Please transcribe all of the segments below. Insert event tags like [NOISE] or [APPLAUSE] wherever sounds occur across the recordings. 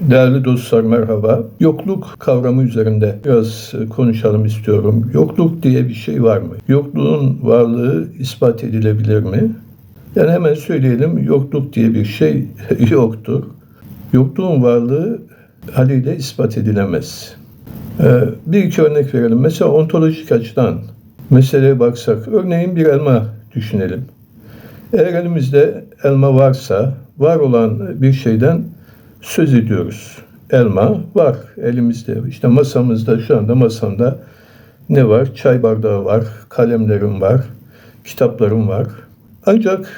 Değerli dostlar merhaba. Yokluk kavramı üzerinde biraz e, konuşalım istiyorum. Yokluk diye bir şey var mı? Yokluğun varlığı ispat edilebilir mi? Yani hemen söyleyelim yokluk diye bir şey [LAUGHS] yoktur. Yokluğun varlığı haliyle ispat edilemez. Ee, bir iki örnek verelim. Mesela ontolojik açıdan meseleye baksak, örneğin bir elma düşünelim. Eğer elimizde elma varsa, var olan bir şeyden söz ediyoruz. Elma var elimizde. İşte masamızda, şu anda masamda ne var? Çay bardağı var, kalemlerim var, kitaplarım var. Ancak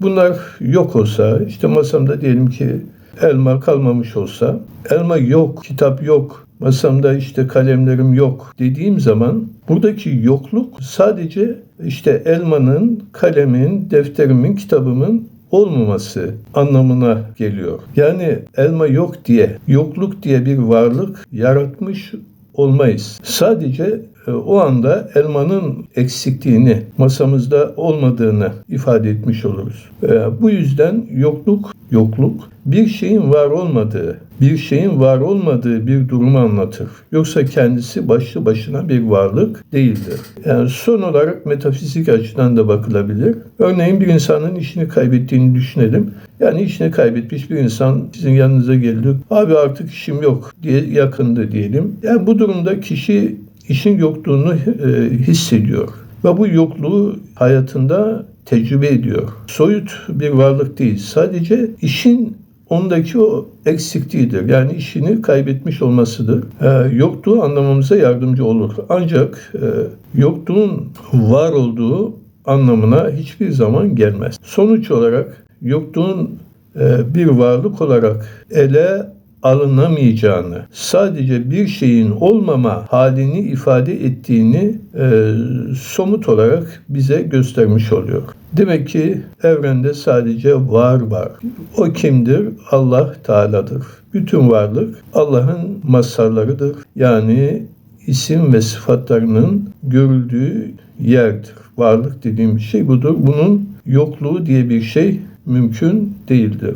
bunlar yok olsa, işte masamda diyelim ki elma kalmamış olsa, elma yok, kitap yok, masamda işte kalemlerim yok dediğim zaman buradaki yokluk sadece işte elmanın, kalemin, defterimin, kitabımın olmaması anlamına geliyor. Yani elma yok diye, yokluk diye bir varlık yaratmış olmayız. Sadece o anda elmanın eksikliğini, masamızda olmadığını ifade etmiş oluruz. E, Bu yüzden yokluk, yokluk bir şeyin var olmadığı, bir şeyin var olmadığı bir durumu anlatır. Yoksa kendisi başlı başına bir varlık değildir. Yani son olarak metafizik açıdan da bakılabilir. Örneğin bir insanın işini kaybettiğini düşünelim. Yani işini kaybetmiş bir insan sizin yanınıza geldi. Abi artık işim yok diye yakındı diyelim. Yani bu durumda kişi işin yokluğunu e, hissediyor. Ve bu yokluğu hayatında tecrübe ediyor. Soyut bir varlık değil. Sadece işin ondaki o eksikliğidir. Yani işini kaybetmiş olmasıdır. E, yokluğu anlamamıza yardımcı olur. Ancak e, yokluğun var olduğu anlamına hiçbir zaman gelmez. Sonuç olarak yokluğun e, bir varlık olarak ele alınamayacağını, sadece bir şeyin olmama halini ifade ettiğini e, somut olarak bize göstermiş oluyor. Demek ki evrende sadece var var. O kimdir? Allah Teala'dır. Bütün varlık Allah'ın mazharlarıdır. Yani isim ve sıfatlarının görüldüğü yerdir. Varlık dediğim şey budur. Bunun yokluğu diye bir şey mümkün değildir.